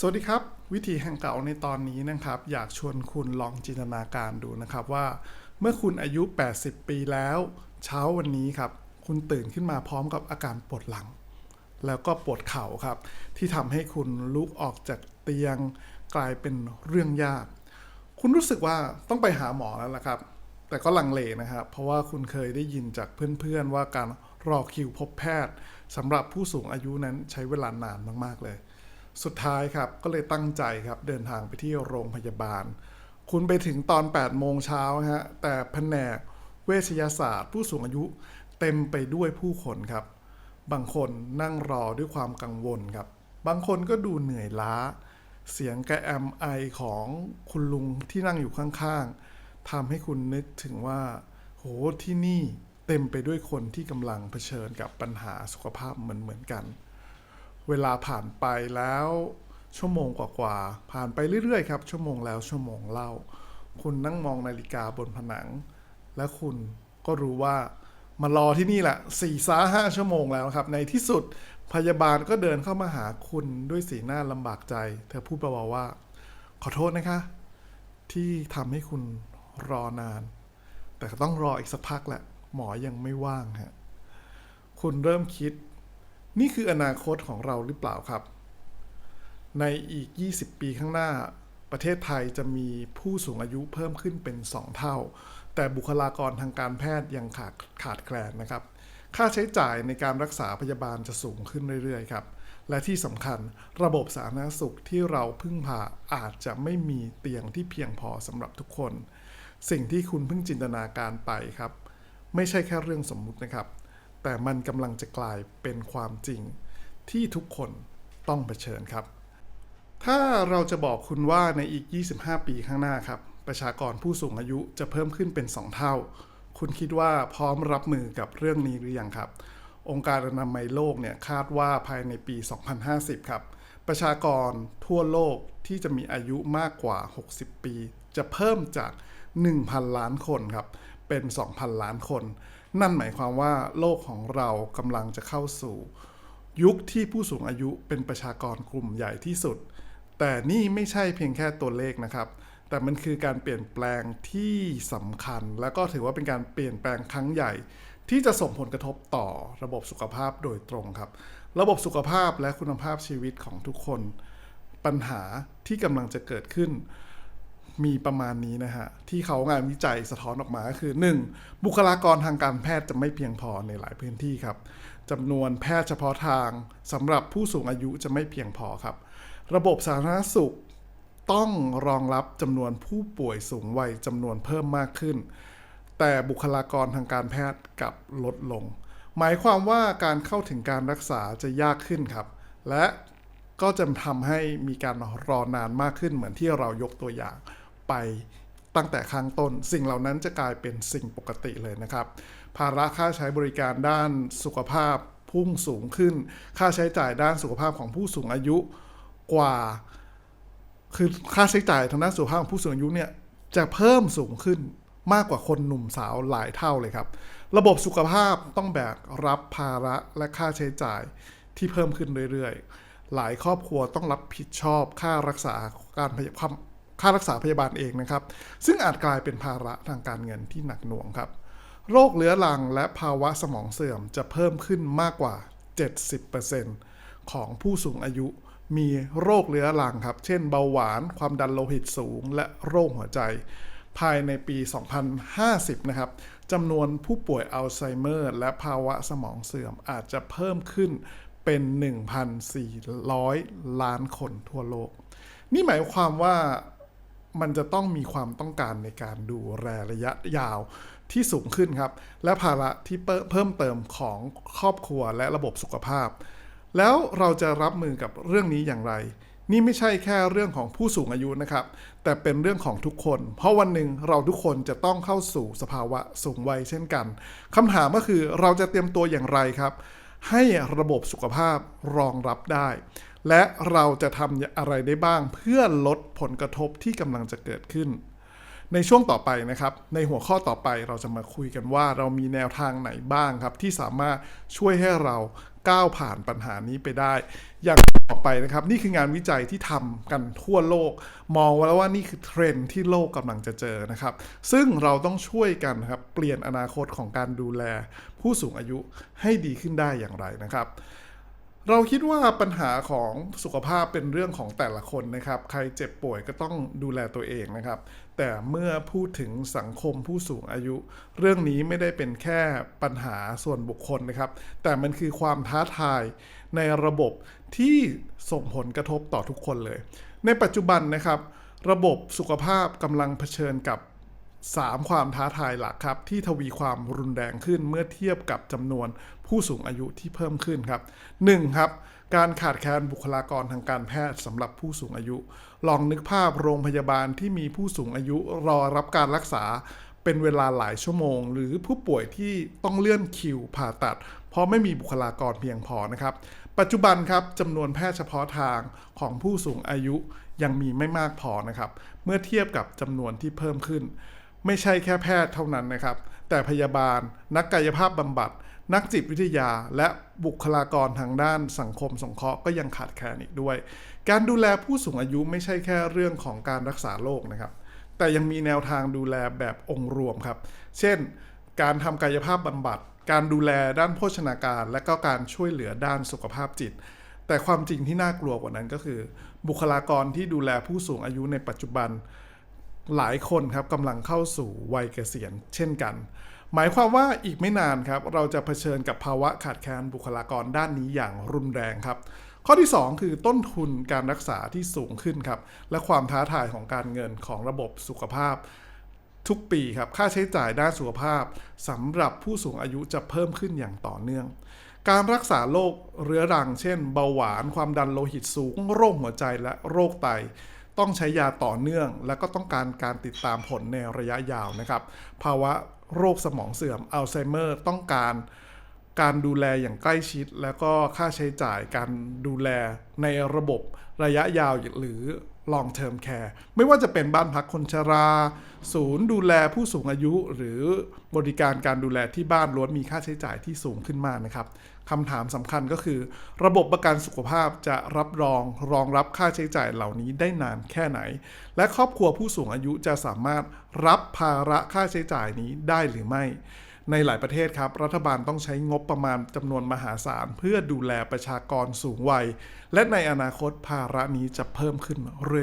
สวัสดีครับ วิธีแห่งเก่าในตอนนี้นะครับ อยากชวนคุณลองจินตนาการดูนะครับว่า เมื่อคุณอายุ 80 ปีแล้ว เช้าวันนี้ครับ คุณตื่นขึ้นมาพร้อมกับอาการปวดหลัง แล้วก็ปวดเข่าครับ ที่ทำให้คุณลุกออกจากเตียง กลายเป็นเรื่องยาก คุณรู้สึกว่าต้องไปหาหมอแล้วล่ะครับ แต่ก็ลังเลนะครับ เพราะว่าคุณเคยได้ยินจากเพื่อนๆว่าการรอคิวพบแพทย์สำหรับผู้สูงอายุนั้นใช้เวลานานมากๆเลย สุดท้ายครับก็เลยตั้งใจครับเดินทางไปที่โรงพยาบาล คุณไปถึงตอน 8 โมงเช้าฮะแต่แผนกเวชยศาสตร์ ผู้สูงอายุเต็มไปด้วยผู้คนครับ บางคนนั่งรอด้วยความกังวลครับ บางคนก็ดูเหนื่อยล้า เสียงกระแอมไอของคุณลุงที่นั่งอยู่ข้างๆทำให้คุณนึกถึงว่า โหที่นี่เต็มไปด้วยคนที่กำลังเผชิญกับปัญหาสุขภาพเหมือนๆกัน เวลาผ่านไปแล้วชั่วโมงกว่าๆ ผ่านไปเรื่อยๆ ครับ ชั่วโมงแล้วชั่วโมงเล่า คุณนั่งมองนาฬิกาบนผนัง และคุณก็รู้ว่ามารอที่นี่แหละสี่สาห้าชั่วโมงแล้วครับ ในที่สุดพยาบาลก็เดินเข้ามาหาคุณด้วยสีหน้าลำบากใจ เธอพูดเบาๆว่า ขอโทษนะคะ ที่ทำให้คุณรอนาน แต่ต้องรออีกสักพักแหละ หมอยังไม่ว่างฮะ คุณเริ่มคิด นี่คืออนาคตของเราหรือเปล่าครับ ในอีก 20 ปีข้างหน้า ประเทศไทยจะมีผู้สูงอายุเพิ่มขึ้นเป็น 2 เท่า แต่บุคลากรทางการแพทย์ยังขาดขาดแคลนนะครับ ค่าใช้จ่ายในการรักษาพยาบาลจะสูงขึ้นเรื่อยๆครับ และที่สำคัญระบบสาธารณสุขที่เราพึ่งพาอาจจะไม่มีเตียงที่เพียงพอสำหรับทุกคน สิ่งที่คุณเพิ่งจินตนาการไปครับ ไม่ใช่แค่เรื่องสมมุตินะครับ แต่มันกำลังจะกลายเป็นความจริงที่ทุกคนต้องเผชิญครับ ถ้าเราจะบอกคุณว่าในอีก 25 ปีข้างหน้าครับ ประชากรผู้สูงอายุจะเพิ่มขึ้นเป็น 2 เท่า คุณคิดว่าพร้อมรับมือกับเรื่องนี้หรือยังครับ องค์การอนามัยโลกเนี่ยคาดว่าภายในปี 2050 ครับ ประชากรทั่วโลกที่จะมีอายุมากกว่า 60 ปี จะเพิ่มจาก 1,000 ล้านคนครับ เป็น 2,000 ล้านคน นั่นหมายความว่าโลกของเรากำลังจะเข้าสู่ ยุคที่ผู้สูงอายุเป็นประชากรกลุ่มใหญ่ที่สุด แต่นี่ไม่ใช่เพียงแค่ตัวเลขนะครับ แต่มันคือการเปลี่ยนแปลงที่สำคัญ และก็ถือว่าเป็นการเปลี่ยนแปลงครั้งใหญ่ ที่จะส่งผลกระทบต่อระบบสุขภาพโดยตรงครับ ระบบสุขภาพและคุณภาพชีวิตของทุกคน ปัญหาที่กำลังจะเกิดขึ้น มีประมาณนี้นะฮะ ที่เขางานวิจัยสะท้อนออกมาก็คือ 1. บุคลากรทางการแพทย์จะไม่เพียงพอในหลายพื้นที่ครับจำนวนแพทย์เฉพาะทางสำหรับผู้สูงอายุจะไม่เพียงพอครับ ระบบสาธารณสุขต้องรองรับจำนวนผู้ป่วยสูงวัยจำนวนเพิ่มมากขึ้น แต่บุคลากรทางการแพทย์กลับลดลง หมายความว่าการเข้าถึงการรักษาจะยากขึ้นครับ และก็จะทำให้มีการรอนานมากขึ้นเหมือนที่เรายกตัวอย่าง ไปตั้งแต่ข้างต้น สิ่งเหล่านั้นจะกลายเป็นสิ่งปกติเลยนะครับ ภาระค่าใช้บริการด้านสุขภาพพุ่งสูงขึ้น ค่าใช้จ่ายด้านสุขภาพของผู้สูงอายุกว่า คือค่าใช้จ่ายทางด้านสุขภาพของผู้สูงอายุเนี่ยจะเพิ่มสูงขึ้นมากกว่าคนหนุ่มสาวหลายเท่าเลยครับ ระบบสุขภาพต้องแบกรับภาระและค่าใช้จ่ายที่เพิ่มขึ้นเรื่อยๆ หลายครอบครัวต้องรับผิดชอบค่ารักษาการพยาความ ค่ารักษาพยาบาลเองนะครับ ซึ่งอาจกลายเป็นภาระทางการเงินที่หนักหน่วงครับ โรคเรื้อรังและภาวะสมองเสื่อมจะเพิ่มขึ้นมากกว่า 70%ของผู้สูงอายุมีโรคเรื้อรังครับ เช่นเบาหวาน ความดันโลหิตสูง และโรคหัวใจ ภายในปี 2050 นะครับจำนวนผู้ป่วยอัลไซเมอร์ และภาวะสมองเสื่อมอาจจะเพิ่มขึ้นเป็น 1,400 ล้านคนทั่วโลก นี่หมายความว่า มันจะต้องมีความต้องการในการดูแลระยะยาวที่สูงขึ้นครับ และภาระที่เพิ่มเติมของครอบครัวและระบบสุขภาพ แล้วเราจะรับมือกับเรื่องนี้อย่างไร นี่ไม่ใช่แค่เรื่องของผู้สูงอายุนะครับ แต่เป็นเรื่องของทุกคน เพราะวันหนึ่งเราทุกคนจะต้องเข้าสู่สภาวะสูงวัยเช่นกันคำถามก็คือเราจะเตรียมตัวอย่างไรครับ ให้ระบบสุขภาพรองรับได้ และเราจะทำอะไรได้บ้างเพื่อลดผลกระทบที่กำลังจะเกิดขึ้น ในช่วงต่อไปนะครับ ในหัวข้อต่อไปเราจะมาคุยกันว่าเรามีแนวทางไหนบ้างครับ ที่สามารถช่วยให้เราก้าวผ่านปัญหานี้ไปได้ อย่างที่อไปนะครับ นี่คืองานวิจัยที่ทำกันทั่วโลก มองแล้วว่านี่คือเทรนที่โลกกำลังจะเจอนะครับ ซึ่งเราต้องช่วยกันครับเปลี่ยนอนาคตของการดูแล ผู้สูงอายุให้ดีขึ้นได้อย่างไรนะครับ เราคิดว่าปัญหาของสุขภาพเป็นเรื่องของแต่ละคนนะครับ ใครเจ็บป่วยก็ต้องดูแลตัวเองนะครับ แต่เมื่อพูดถึงสังคมผู้สูงอายุ เรื่องนี้ไม่ได้เป็นแค่ปัญหาส่วนบุคคลนะครับ แต่มันคือความท้าทายในระบบที่ส่งผลกระทบต่อทุกคนเลย ในปัจจุบันนะครับ ระบบสุขภาพกำลังเผชิญกับ 3 ความท้าทายหลักครับ ที่ทวีความรุนแรงขึ้นเมื่อเทียบกับจำนวน ผู้สูงอายุที่เพิ่มขึ้นครับ 1. ครับการขาดแคลนบุคลากรทางการแพทย์สำหรับผู้สูงอายุ ลองนึกภาพโรงพยาบาลที่มีผู้สูงอายุรอรับการรักษาเป็นเวลาหลายชั่วโมง หรือผู้ป่วยที่ต้องเลื่อนคิวผ่าตัด เพราะไม่มีบุคลากรเพียงพอนะครับ ปัจจุบันครับจำนวนแพทย์เฉพาะทางของผู้สูงอายุยังมีไม่มากพอนะครับ เมื่อเทียบกับจำนวนที่เพิ่มขึ้น ไม่ใช่แค่แพทย์เท่านั้นนะครับ แต่พยาบาลนักกายภาพบำบัด นักจิตวิทยาและบุคลากรทางด้านสังคมสงเคราะห์ก็ยังขาดแคลนอีกด้วย การดูแลผู้สูงอายุไม่ใช่แค่เรื่องของการรักษาโรคนะครับ แต่ยังมีแนวทางดูแลแบบองค์รวมครับ เช่น การทำกายภาพบำบัด การดูแลด้านโภชนาการ และก็การช่วยเหลือด้านสุขภาพจิต แต่ความจริงที่น่ากลัวกว่านั้นก็คือ บุคลากรที่ดูแลผู้สูงอายุในปัจจุบัน หลายคนครับกำลังเข้าสู่วัยเกษียณเช่นกัน หมายความว่าอีกไม่นานครับเราจะเผชิญกับภาวะขาดแคลนบุคลากรด้านนี้อย่างรุนแรงครับ ข้อที่ 2 คือต้นทุนการรักษาที่สูงขึ้นครับและความท้าทายของการเงินของระบบสุขภาพทุกปีครับค่าใช้จ่ายด้านสุขภาพสำหรับผู้สูงอายุจะเพิ่มขึ้นอย่างต่อเนื่อง การรักษาโรคเรื้อรัง เช่น เบาหวานความดันโลหิตสูง โรคหัวใจและโรคไต ต้องใช้ยาต่อเนื่อง และก็ต้องการการติดตามผลในระยะยาวนะครับ ภาวะ โรคสมองเสื่อมอัลไซเมอร์ต้องการการดูแลอย่างใกล้ชิด แล้วก็ค่าใช้จ่ายการดูแลในระบบระยะยาวหรือ long term care ไม่ว่าจะเป็นบ้านพักคนชรา ศูนย์ดูแลผู้สูงอายุ หรือบริการการดูแลที่บ้านล้วนมีค่าใช้จ่ายที่สูงขึ้นมากนะครับคำถามสำคัญก็คือ ระบบประกันสุขภาพจะรับรองรองรับค่าใช้จ่ายเหล่านี้ได้นานแค่ไหน และครอบครัวผู้สูงอายุจะสามารถรับภาระค่าใช้จ่ายนี้ได้หรือไม่ในหลายประเทศครับ รัฐบาลต้องใช้งบประมาณจำนวนมหาศาล เพื่อดูแลประชากรสูงวัย และในอนาคตภาระนี้จะเพิ่มขึ้น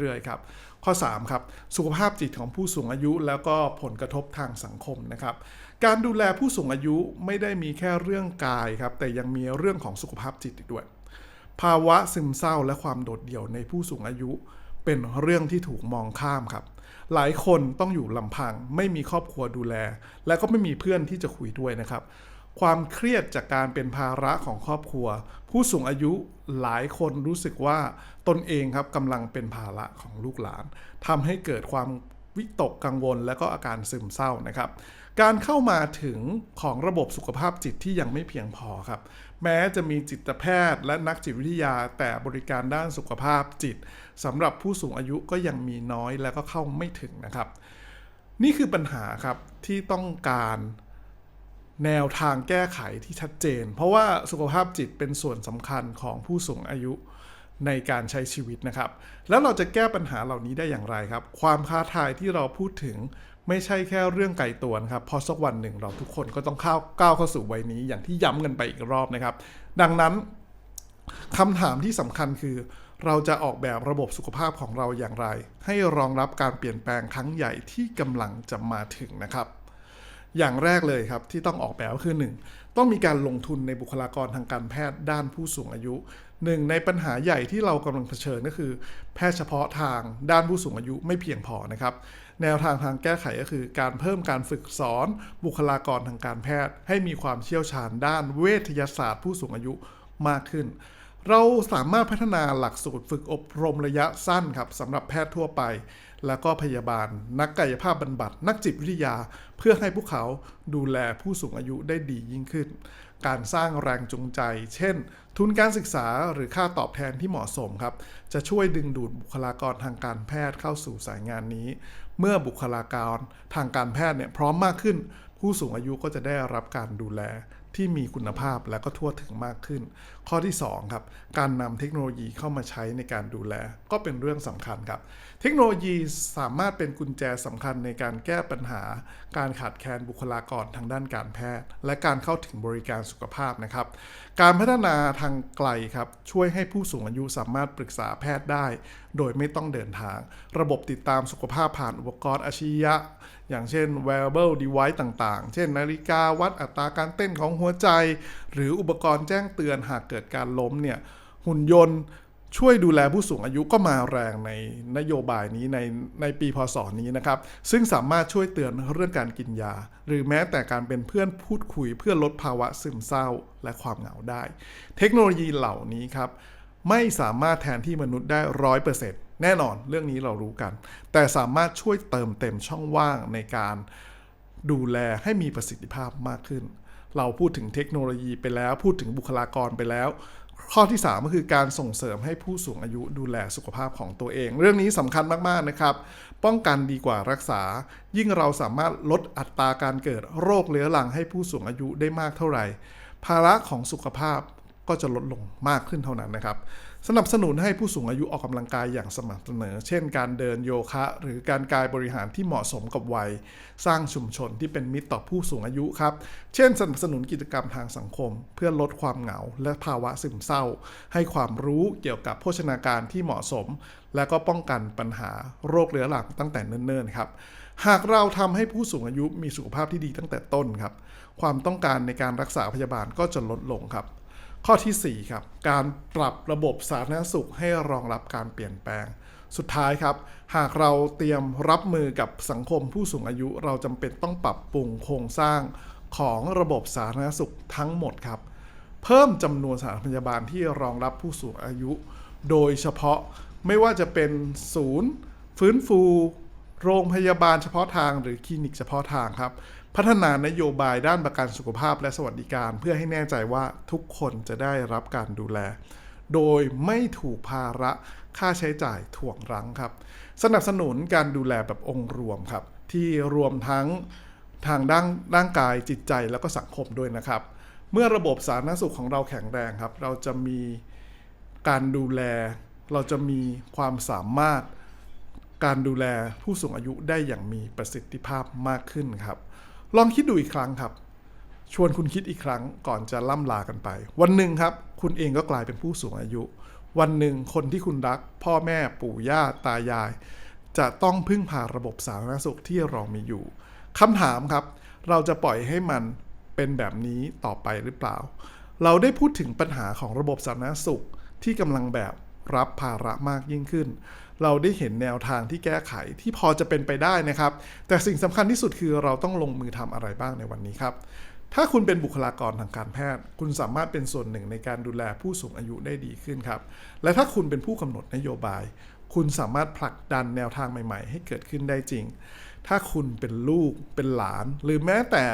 เรื่อย ๆ ครับ ข้อ3ครับสุขภาพจิตของผู้สูงอายุแล้วก็ผลกระทบทางสังคมนะครับ การดูแลผู้สูงอายุไม่ได้มีแค่เรื่องกายครับแต่ยังมีเรื่องของสุขภาพจิตอีกด้วย ภาวะซึมเศร้าและความโดดเดี่ยวในผู้สูงอายุเป็นเรื่องที่ถูกมองข้ามครับ หลายคนต้องอยู่ลำพัง ไม่มีครอบครัวดูแล และก็ไม่มีเพื่อนที่จะคุยด้วยนะครับ ความเครียดจากการเป็นภาระของครอบครัว ผู้สูงอายุหลายคนรู้สึกว่าตนเองครับกำลังเป็นภาระของลูกหลานทำให้เกิดความวิตกกังวลและก็อาการซึมเศร้านะครับ การเข้ามาถึงของระบบสุขภาพจิตที่ยังไม่เพียงพอครับ แม้จะมีจิตแพทย์และนักจิตวิทยาแต่บริการด้านสุขภาพจิตสำหรับผู้สูงอายุก็ยังมีน้อยและก็เข้าไม่ถึงนะครับ นี่คือปัญหาครับที่ต้องการ แนวทางแก้ไขที่ชัดเจน เพราะว่าสุขภาพจิตเป็นส่วนสำคัญของผู้สูงอายุในการใช้ชีวิตนะครับ แล้วเราจะแก้ปัญหาเหล่านี้ได้อย่างไรครับ ความท้าทายที่เราพูดถึงไม่ใช่แค่เรื่องไกลตัวนะครับเพราะสักวันหนึ่งเราทุกคนก็ต้องเข้าก้าวเข้าสู่วัยนี้อย่างที่ย้ำกันไปอีกรอบนะครับ ดังนั้นคำถามที่สำคัญคือ เราจะออกแบบระบบสุขภาพของเราอย่างไร ให้รองรับการเปลี่ยนแปลงครั้งใหญ่ที่กำลังจะมาถึงนะครับ อย่างแรกเลยครับที่ต้องออกแบบก็คือ 1. ต้องมีการลงทุนในบุคลากรทางการแพทย์ด้านผู้สูงอายุหนึ่งในปัญหาใหญ่ที่เรากำลังเผชิญก็คือ แพทย์เฉพาะทางด้านผู้สูงอายุไม่เพียงพอนะครับ แนวทางทางแก้ไขก็คือ การเพิ่มการฝึกสอนบุคลากรทางการแพทย์ ให้มีความเชี่ยวชาญด้านเวชยศาสตร์ผู้สูงอายุมากขึ้น เราสามารถพัฒนาหลักสูตรฝึกอบรมระยะสั้นครับสำหรับแพทย์ทั่วไป แล้วก็พยาบาล นักกายภาพบำบัด นักจิตวิทยา เพื่อให้พวกเขาดูแลผู้สูงอายุได้ดียิ่งขึ้น การสร้างแรงจูงใจ เช่น ทุนการศึกษาหรือค่าตอบแทนที่เหมาะสมครับ จะช่วยดึงดูดบุคลากรทางการแพทย์เข้าสู่สายงานนี้ เมื่อบุคลากรทางการแพทย์เนี่ยพร้อมมากขึ้น ผู้สูงอายุก็จะได้รับการดูแล ที่มีคุณภาพและก็ทั่วถึงมากขึ้น ข้อที่สองครับการนำเทคโนโลยีเข้ามาใช้ในการดูแล ก็เป็นเรื่องสำคัญครับ เทคโนโลยีสามารถเป็นกุญแจสำคัญในการแก้ปัญหา การขาดแคลนบุคลากรทางด้านการแพทย์ และการเข้าถึงบริการสุขภาพนะครับ การพัฒนาทางไกลครับช่วยให้ผู้สูงอายุสามารถปรึกษาแพทย์ได้ โดยไม่ต้องเดินทาง ระบบติดตามสุขภาพผ่านอุปกรณ์อาชียะ อย่างเช่น wearable device ต่างๆ เช่น นาฬิกาวัดอัตราการเต้นของหัวใจ หรืออุปกรณ์แจ้งเตือนหากเกิดการล้มเนี่ยหุ่นยนต์ช่วยดูแลผู้สูงอายุก็มาแรงในนโยบายนี้ในในปีพศนี้นะครับ ซึ่งสามารถช่วยเตือนเรื่องการกินยา หรือแม้แต่การเป็นเพื่อนพูดคุยเพื่อลดภาวะซึมเศร้าและความเหงาได้ เทคโนโลยีเหล่านี้ครับไม่สามารถแทนที่มนุษย์ได้ร้อยเปอร์เซ็นต์แน่นอนเรื่องนี้เรารู้กัน แต่สามารถช่วยเติมเต็มช่องว่างในการดูแลให้มีประสิทธิภาพมากขึ้น เราพูดถึงเทคโนโลยีไปแล้ว พูดถึงบุคลากรไปแล้ว ข้อที่ 3 ก็คือการส่งเสริมให้ผู้สูงอายุดูแลสุขภาพของตัวเอง เรื่องนี้สำคัญมากๆนะครับ ป้องกันดีกว่ารักษา ยิ่งเราสามารถลดอัตราการเกิดโรคเรื้อรังให้ผู้สูงอายุได้มากเท่าไหร่ ภาระของสุขภาพก็จะลดลงมากขึ้นเท่านั้นนะครับ สนับสนุนให้ผู้สูงอายุออกกำลังกายอย่างสม่ำเสมอ เช่นการเดินโยคะ หรือการกายบริหารที่เหมาะสมกับวัย สร้างชุมชนที่เป็นมิตรต่อผู้สูงอายุครับ เช่น สนับสนุนกิจกรรมทางสังคม เพื่อลดความเหงาและภาวะซึมเศร้า ให้ความรู้เกี่ยวกับโภชนาการที่เหมาะสม และก็ป้องกันปัญหาโรคเรื้อรังตั้งแต่เนิ่นๆครับหากเราทำให้ผู้สูงอายุมีสุขภาพที่ดีตั้งแต่ต้นครับ ความต้องการในการรักษาพยาบาลก็จะลดลงครับ ข้อทีสี่ 4 ครับ การปรับระบบสาธารณสุขให้รองรับการเปลี่ยนแปลง สุดท้ายครับ หากเราเตรียมรับมือกับสังคมผู้สูงอายุ เราจำเป็นต้องปรับปรุงโครงสร้างของระบบสาธารณสุขทั้งหมดครับ เพิ่มจำนวนสถานพยาบาลที่รองรับผู้สูงอายุ โดยเฉพาะไม่ว่าจะเป็นศูนย์ ฟื้นฟู โรงพยาบาลเฉพาะทางหรือคลินิกเฉพาะทางครับ พัฒนานโยบายด้านประกันสุขภาพและสวัสดิการ เพื่อให้แน่ใจว่าทุกคนจะได้รับการดูแล โดยไม่ถูกภาระค่าใช้จ่ายถ่วงรั้งครับ สนับสนุนการดูแลแบบองค์รวมครับ ที่รวมทั้งทางด้านร่างกายจิตใจแล้วก็สังคมด้วยนะครับ เมื่อระบบสาธารณสุขของเราแข็งแรงครับ เราจะมีการดูแล เราจะมีความสามารถการดูแลผู้สูงอายุได้อย่างมีประสิทธิภาพมากขึ้นครับ ลองคิดดูอีกครั้งครับ ชวนคุณคิดอีกครั้งก่อนจะล่ำลากันไป วันหนึ่งครับ คุณเองก็กลายเป็นผู้สูงอายุ วันหนึ่งคนที่คุณรัก พ่อแม่ปู่ย่าตายาย จะต้องพึ่งพาระบบสาธารณสุขที่เรามีอยู่คำถามครับ เราจะปล่อยให้มันเป็นแบบนี้ต่อไปหรือเปล่า เราได้พูดถึงปัญหาของระบบสาธารณสุขที่กำลังแบบ รับภาระมากยิ่งขึ้น เราได้เห็นแนวทางที่แก้ไขที่พอจะเป็นไปได้นะครับ แต่สิ่งสำคัญที่สุดคือเราต้องลงมือทำอะไรบ้างในวันนี้ครับถ้าคุณเป็นบุคลากรทางการแพทย์ คุณสามารถเป็นส่วนหนึ่งในการดูแลผู้สูงอายุได้ดีขึ้นครับ และถ้าคุณเป็นผู้กำหนดนโยบาย คุณสามารถผลักดันแนวทางใหม่ ๆ ให้เกิดขึ้นได้จริง ถ้าคุณเป็นลูก เป็นหลาน หรือแม้แต่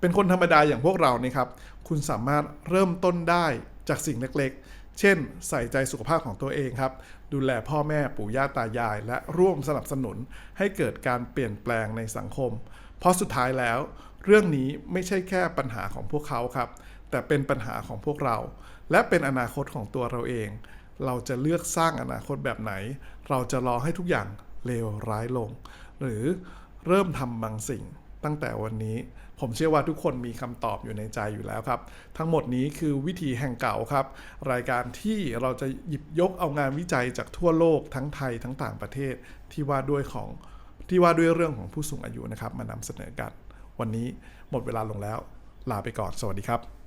เป็นคนธรรมดาอย่างพวกเรานี่ครับ คุณสามารถเริ่มต้นได้จากสิ่งเล็กๆ เช่น ใส่ใจสุขภาพของตัวเองครับ ดูแลพ่อแม่ปู่ย่าตายาย และร่วมสนับสนุนให้เกิดการเปลี่ยนแปลงในสังคม เพราะสุดท้ายแล้ว เรื่องนี้ไม่ใช่แค่ปัญหาของพวกเขาครับ แต่เป็นปัญหาของพวกเรา และเป็นอนาคตของตัวเราเอง เราจะเลือกสร้างอนาคตแบบไหน เราจะรอให้ทุกอย่างเลวร้ายลง หรือเริ่มทำบางสิ่ง ตั้งแต่วันนี้ ผมเชื่อว่าทุกคนมีคำตอบอยู่ในใจอยู่แล้วครับ ทั้งหมดนี้คือวิธีแห่งเก่าครับ รายการที่เราจะหยิบยกเอางานวิจัยจากทั่วโลกทั้งไทยทั้งต่างประเทศที่ว่าด้วยของที่ว่าด้วยเรื่องของผู้สูงอายุนะครับ มานำเสนอกัน วันนี้หมดเวลาลงแล้ว ลาไปก่อน สวัสดีครับ